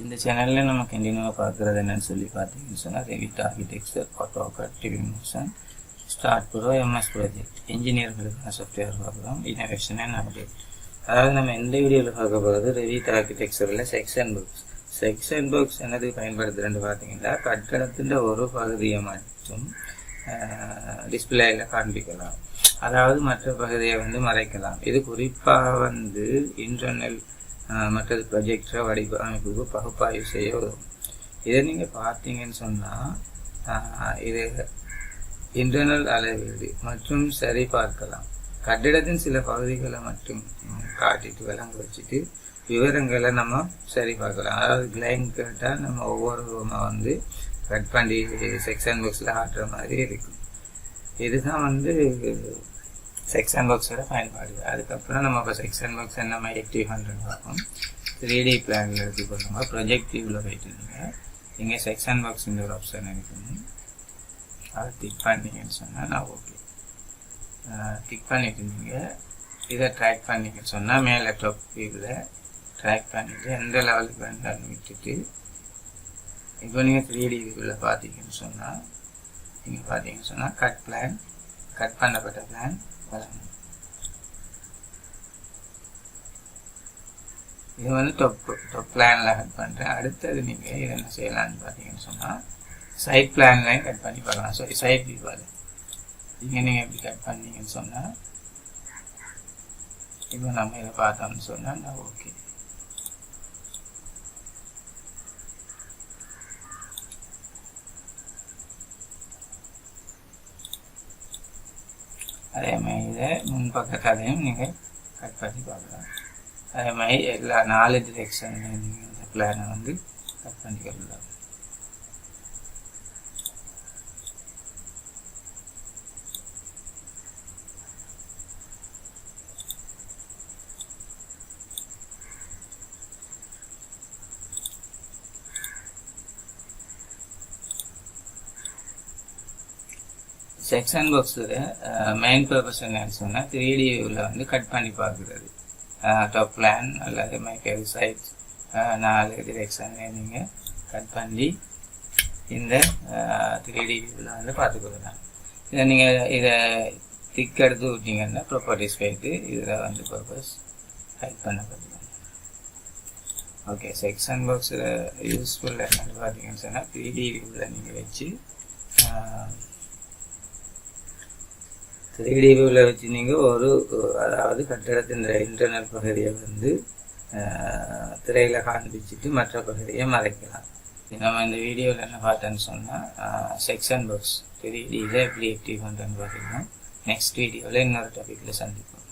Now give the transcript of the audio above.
இந்த சேனலில் நம்ம கண்டினியூவாக பார்க்குறது என்னன்னு சொல்லி பார்த்தீங்கன்னு சொன்னால் Revit architecture AutoCAD Twinmotion staad pro MS project இன்ஜினியர்களுக்கான software பார்க்குறோம் இனோவேஷன் அண்ட் அப்டேட் அதாவது நம்ம எந்த வீடியோவில் பார்க்க போகிறது ரெவிட் ஆர்கிடெக்சரில் செக்ஷன் புக்ஸ் செக்ஷன் புக்ஸ் என்னது? பயன்படுத்துகிறேன்னு பார்த்தீங்கன்னா கட்டணத்தின் ஒரு பகுதியை மட்டும் டிஸ்பிளேயில் காண்பிக்கலாம். அதாவது மற்ற பகுதியை வந்து மறைக்கலாம். இது குறிப்பாக வந்து இன்டர்னல் மற்றது ப்ரொஜெக்டரை வடிவமைப்புக்கு பகுப்பாய்வு செய்ய உதவும் இதை நீங்கள் பார்த்தீங்கன்னு சொன்னால் இது இன்டர்னல் அளவீடு மற்றும் சரி பார்க்கலாம். கட்டிடத்தின் சில பகுதிகளை மட்டும் காட்டிட்டு விளங்க வச்சுட்டு விவரங்களை நம்ம சரி பார்க்கலாம். அதாவது கிளைன் கேட்டால் நம்ம ஒவ்வொரு ரூமாக வந்து கட் பண்ணி செக்ஷன் பாக்ஸில் ஆட்டுற மாதிரி இருக்கும். இதுதான் வந்து செக்ஷன் பாக்ஸோட பயன்பாடு. அதுக்கப்புறம் நம்ம இப்போ செக்ஷன் பாக்ஸ் என்ன மாதிரி ஆக்டிவ் பண்ணுறது பார்ப்போம். த்ரீ டி பிளானில் எடுத்து பண்ணுங்க ப்ரொஜெக்ட் நீங்கள் செக்ஸ் இங்கே செக்ஷன் பாக்ஸுங்கிற ஒரு ஆப்ஷன் இருக்கணும் அதை டிக் பண்ணீங்கன்னு சொன்னால் நான் ஓகே டிக் பண்ணிட்டு நீங்கள் இதை ட்ராக் பண்ணிங்கன்னு சொன்னால் மேலே டாப் வியூவில் ட்ராக் பண்ணிவிட்டு எந்த லெவலுக்கு வேண்டாம்னு விட்டுட்டு இப்போ நீங்கள் த்ரீ டி வியூவில் பார்த்தீங்கன்னு சொன்னால் நீங்கள் பார்த்தீங்கன்னு சொன்னால் கட் பிளான் கட் பண்ணப்பட்ட பிளான் இது வந்து டொப் டொப் பிளானில் கட் பண்ணுறேன் அடுத்தது நீங்கள் என்ன செய்யலாம்னு பார்த்தீங்கன்னு சொன்னால் சைட் பிளான்லையும் கட் பண்ணி பார்க்கலாம். சாரி சைட் வியூவால் இங்கே நீங்கள் எப்படி கட் பண்ணீங்கன்னு சொன்னால் இப்போ நம்ம இதை பார்த்தோம்னு சொன்னால் நான் ஓகே அதே மாதிரி இதை முன்பக்க கதையும் நீங்கள் கட் பண்ணி பார்க்கலாம் அதே மாதிரி எல்லா நாலு டிரெக்ஷன்லையும் நீங்கள் இந்த பிளானை வந்து கட் பண்ணிக்கலாம் செக்ஷன் பாக்ஸில் மெயின் பர்பஸ் என்னன்னு சொன்னால் த்ரீ டி வியூவில் வந்து கட் பண்ணி பார்க்குறது. டாப் பிளான் அல்லது மைக்கேல் சைட் நாலு டிரெக்ஷன் நீங்கள் கட் பண்ணி இந்த த்ரீ டி வியூவில் வந்து பார்த்துக்கலாம் இதை நீங்கள் இதை திக் எடுத்து விட்டீங்கன்னா ப்ராப்பர்ட்டிஸ் போயிட்டு இதில் வந்து பர்பஸ் டைப் பண்ணப்படுது ஓகே செக்ஷன் பாக்ஸில் யூஸ்ஃபுல் என்னென்னு பார்த்தீங்கன்னு சொன்னால் த்ரீ டி வியூவில் நீங்கள் வச்சு த்ரீ வியூவில் வச்சு நீங்கள் ஒரு அதாவது கட்டிடத்தின் இன்டர்னல் பகுதியை வந்து திரையில் காண்பிச்சுட்டு மற்ற பகுதியை மறைக்கலாம். நம்ம இந்த வீடியோவில் என்ன பார்த்தேன்னு சொன்னால் செக்ஷன் பாக்ஸ் த்ரீ டியில் எப்படி ஆக்டிவ் பண்ணுறேன்னு பார்த்தீங்கன்னா நெக்ஸ்ட் வீடியோவில் இன்னொரு டாப்பிக்கில் சந்திப்போம்.